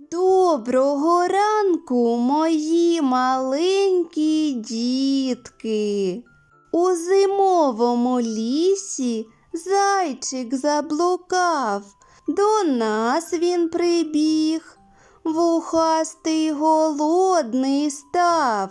Доброго ранку, мої маленькі дітки. У зимовому лісі зайчик заблукав. До нас він прибіг. Вухастий голодний став,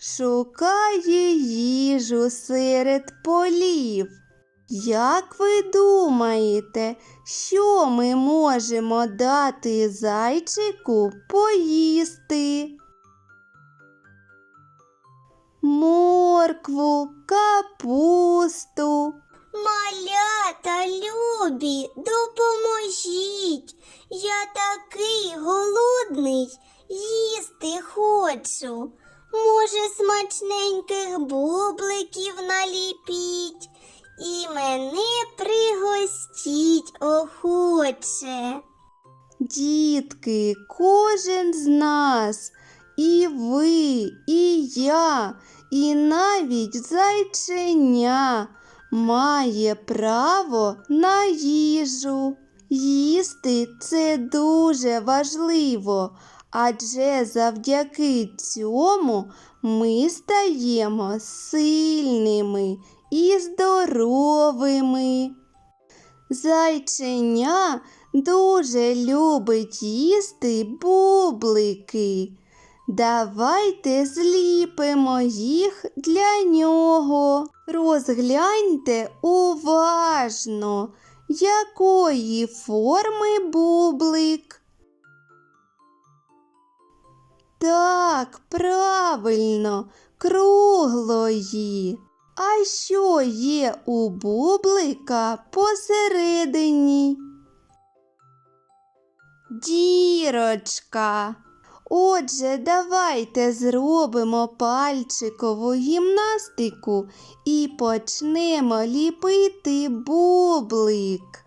шукає їжу серед полів. Як ви думаєте, що ми можемо дати зайчику поїсти? Моркву, капусту. Малята любі, допоможіть. Я такий голодний, їсти хочу. Може, смачненьких бубликів наліпіть і мене пригостіть охоче. Дітки, кожен з нас, і ви, і я, і навіть зайченя має право на їжу. Їсти це дуже важливо, адже завдяки цьому ми стаємо сильними і здоровими. Зайченя дуже любить їсти бублики. Давайте зліпимо їх для нього. Розгляньте уважно, якої форми бублик. Так, правильно, круглої. А що є у бублика посередині? Дірочка. Отже, давайте зробимо пальчикову гімнастику і почнемо ліпити бублик.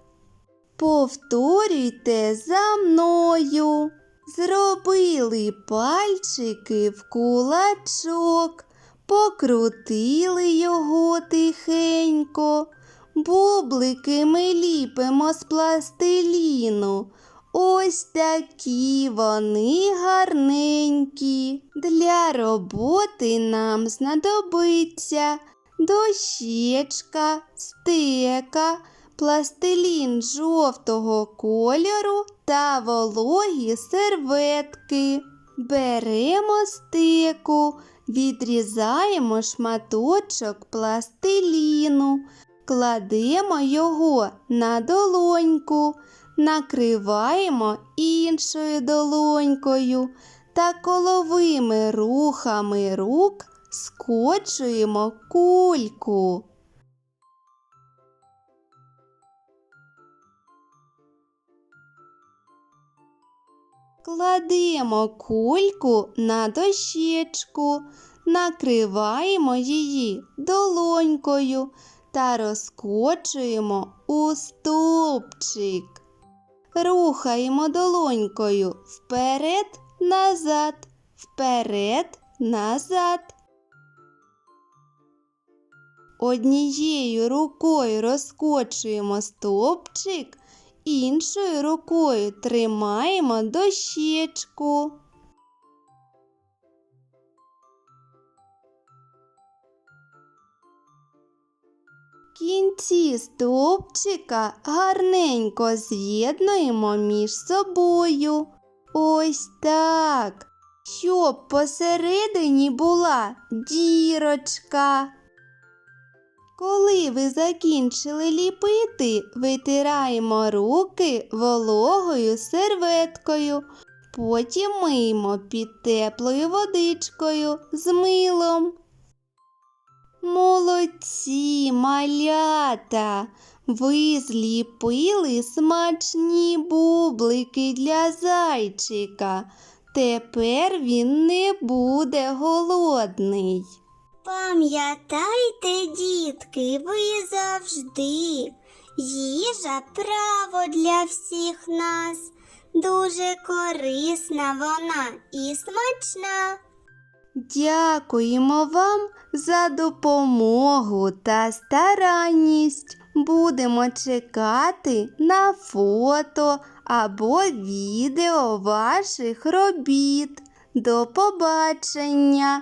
Повторюйте за мною. Зробили пальчики в кулачок, покрутили його тихенько. Бублики ми ліпимо з пластиліну. Ось такі вони гарненькі. Для роботи нам знадобиться дощечка, стека, пластилін жовтого кольору та вологі серветки. Беремо стеку, відрізаємо шматочок пластиліну, кладемо його на долоньку, накриваємо іншою долонькою та коловими рухами рук скочуємо кульку. Кладемо кульку на дощечку, накриваємо її долонькою та розкочуємо у стовпчик. Рухаємо долонькою вперед, назад, вперед, назад. Однією рукою розкочуємо стовпчик, іншою рукою тримаємо дощечку. Кінці стовпчика гарненько з'єднуємо між собою. Ось так. Щоб посередині була дірочка. Коли ви закінчили ліпити, витираємо руки вологою серветкою. Потім миємо під теплою водичкою з милом. Молодці, малята! Ви зліпили смачні бублики для зайчика. Тепер він не буде голодний. Пам'ятайте, дітки, ви завжди. Їжа право для всіх нас. Дуже корисна вона і смачна. Дякуємо вам за допомогу та старанність. Будемо чекати на фото або відео ваших робіт. До побачення,